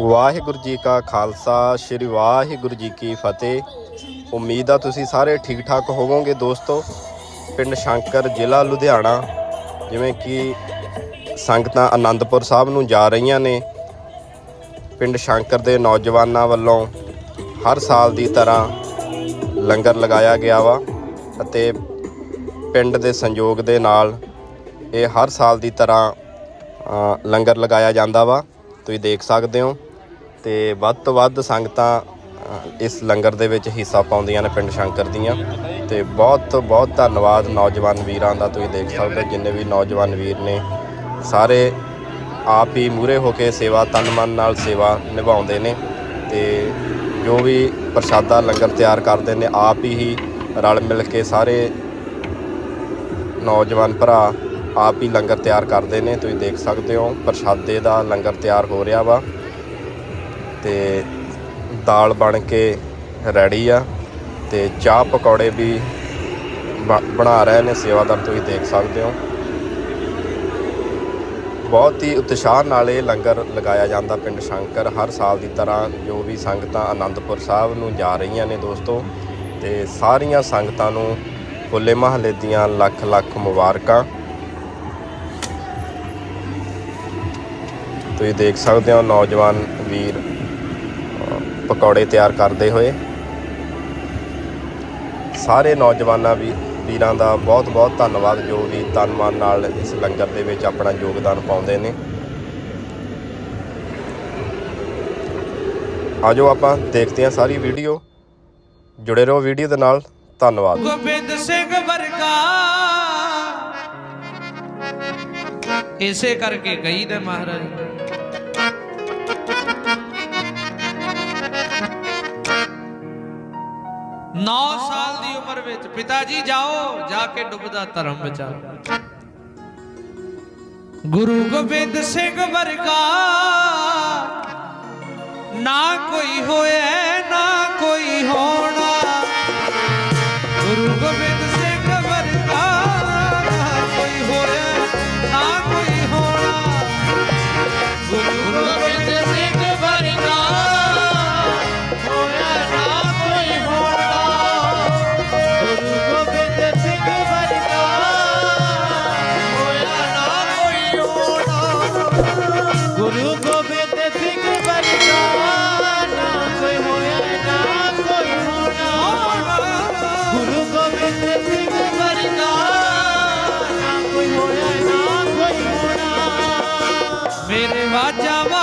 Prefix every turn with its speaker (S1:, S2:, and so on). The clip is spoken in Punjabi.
S1: ਵਾਹਿਗੁਰੂ ਜੀ ਕਾ ਖਾਲਸਾ, ਸ੍ਰੀ ਵਾਹਿਗੁਰੂ ਜੀ ਕੀ ਫਤਿਹ। ਉਮੀਦ ਆ ਤੁਸੀਂ ਸਾਰੇ ਠੀਕ ਠਾਕ ਹੋਵੋਗੇ ਦੋਸਤੋ। ਪਿੰਡ ਸ਼ੰਕਰ, ਜ਼ਿਲ੍ਹਾ ਲੁਧਿਆਣਾ, ਜਿਵੇਂ ਕਿ ਸੰਗਤਾਂ ਆਨੰਦਪੁਰ ਸਾਹਿਬ ਨੂੰ ਜਾ ਰਹੀਆਂ ਨੇ। ਪਿੰਡ ਸ਼ੰਕਰ ਦੇ ਨੌਜਵਾਨਾਂ ਵੱਲੋਂ ਹਰ ਸਾਲ ਦੀ ਤਰ੍ਹਾਂ ਲੰਗਰ ਲਗਾਇਆ ਗਿਆ ਵਾ ਅਤੇ ਪਿੰਡ ਦੇ ਸੰਯੋਗ ਦੇ ਨਾਲ ਇਹ ਹਰ ਸਾਲ ਦੀ ਤਰ੍ਹਾਂ ਲੰਗਰ ਲਗਾਇਆ ਜਾਂਦਾ ਵਾ। ਤੁਸੀਂ ਦੇਖ ਸਕਦੇ ਹੋ। ਤੇ ਵੱਧ ਤੋਂ ਵੱਧ ਸੰਗਤਾਂ ਇਸ ਲੰਗਰ ਦੇ ਵਿੱਚ ਹਿੱਸਾ ਪਾਉਂਦੀਆਂ ਨੇ ਪਿੰਡ ਸ਼ੰਕਰ ਦੀਆਂ। ਤੇ ਬਹੁਤ ਬਹੁਤ ਧੰਨਵਾਦ ਨੌਜਵਾਨ ਵੀਰਾਂ ਦਾ, ਤੁਸੀਂ ਦੇਖ ਸਕਦੇ ਹੋ, ਜਿੰਨੇ ਵੀ ਨੌਜਵਾਨ ਵੀਰ ਨੇ। ਸਾਰੇ ਆਪ ਹੀ ਮੂਰੇ ਹੋ ਕੇ ਸੇਵਾ, ਤਨ ਮਨ ਨਾਲ ਸੇਵਾ ਨਿਭਾਉਂਦੇ ਨੇ। ਤੇ ਜੋ ਵੀ ਪ੍ਰਸ਼ਾਦਾ, ਲੰਗਰ ਤਿਆਰ ਕਰਦੇ ਨੇ, ਆਪ ਹੀ ਰਲ ਮਿਲ ਕੇ ਸਾਰੇ ਨੌਜਵਾਨ ਭਰਾ ਆਪ ਹੀ ਲੰਗਰ ਤਿਆਰ ਕਰਦੇ ਨੇ। ਤੁਸੀਂ ਦੇਖ ਸਕਦੇ ਹੋ, ਪ੍ਰਸ਼ਾਦੇ ਦਾ ਲੰਗਰ ਤਿਆਰ ਹੋ ਰਿਹਾ ਵਾ। ਤੇ ਦਾਲ ਬਣ ਕੇ ਰੈਡੀ ਆ ਤੇ ਚਾਹ ਪਕੌੜੇ ਵੀ ਬ- ਬਣਾ ਰਹੇ ਨੇ, ਸੇਵਾਦਾਰ ਤੁਸੀਂ ਦੇਖ ਸਕਦੇ ਹੋ। ਬਹੁਤ ਹੀ ਉਤਸ਼ਾਹ ਨਾਲ ਇਹ ਲੰਗਰ ਲਗਾਇਆ ਜਾਂਦਾ ਪਿੰਡ ਸ਼ੰਕਰ। ਹਰ ਸਾਲ ਦੀ ਤਰ੍ਹਾਂ ਜੋ ਵੀ ਸੰਗਤਾਂ ਆਨੰਦਪੁਰ ਸਾਹਿਬ ਨੂੰ ਜਾ ਰਹੀਆਂ ਨੇ ਦੋਸਤੋ, ਤੇ ਸਾਰੀਆਂ ਸੰਗਤਾਂ ਨੂੰ ਹੋਲੇ ਮਹੱਲੇ ਦੀਆਂ ਲੱਖ ਲੱਖ ਮੁਬਾਰਕਾਂ। ਤੁਸੀਂ ਦੇਖ ਸਕਦੇ ਹੋ ਨੌਜਵਾਨ ਵੀਰ ਪਕੌੜੇ ਤਿਆਰ ਕਰਦੇ ਹੋਏ ਸਾਰੇ ਨੌਜਵਾਨਾਂ ਵੀ ਵੀਰਾਂ ਦਾ ਬਹੁਤ ਬਹੁਤ ਧੰਨਵਾਦ, ਜੋ ਵੀ ਤਨ ਮਨ ਨਾਲ ਇਸ ਲੰਗਰ ਦੇ ਵਿੱਚ ਆਪਣਾ ਯੋਗਦਾਨ ਪਾਉਂਦੇ ਨੇ। ਆਜੋ ਆਪਾਂ ਦੇਖਦੇ ਹਾਂ ਸਾਰੀ ਵੀਡੀਓ। ਜੁੜੇ ਰਹੋ ਵੀਡੀਓ ਦੇ ਨਾਲ। ਧੰਨਵਾਦ।
S2: ਗੋਬਿੰਦ ਸਿੰਘ ਵਰਗਾ ਇਸੇ ਕਰਕੇ ਗਈ ਦੇ ਮਹਾਰਾਜ। ਨੌ ਸਾਲ ਦੀ ਉਮਰ ਵਿੱਚ ਪਿਤਾ ਜੀ ਜਾਓ, ਜਾ ਕੇ ਡੁੱਬਦਾ ਧਰਮ ਬਚਾਓ ਗੁਰੂ ਗੋਬਿੰਦ ਸਿੰਘ ਵਰਗਾ ਨਾ ਕੋਈ ਹੋਇਆ। ਨਾ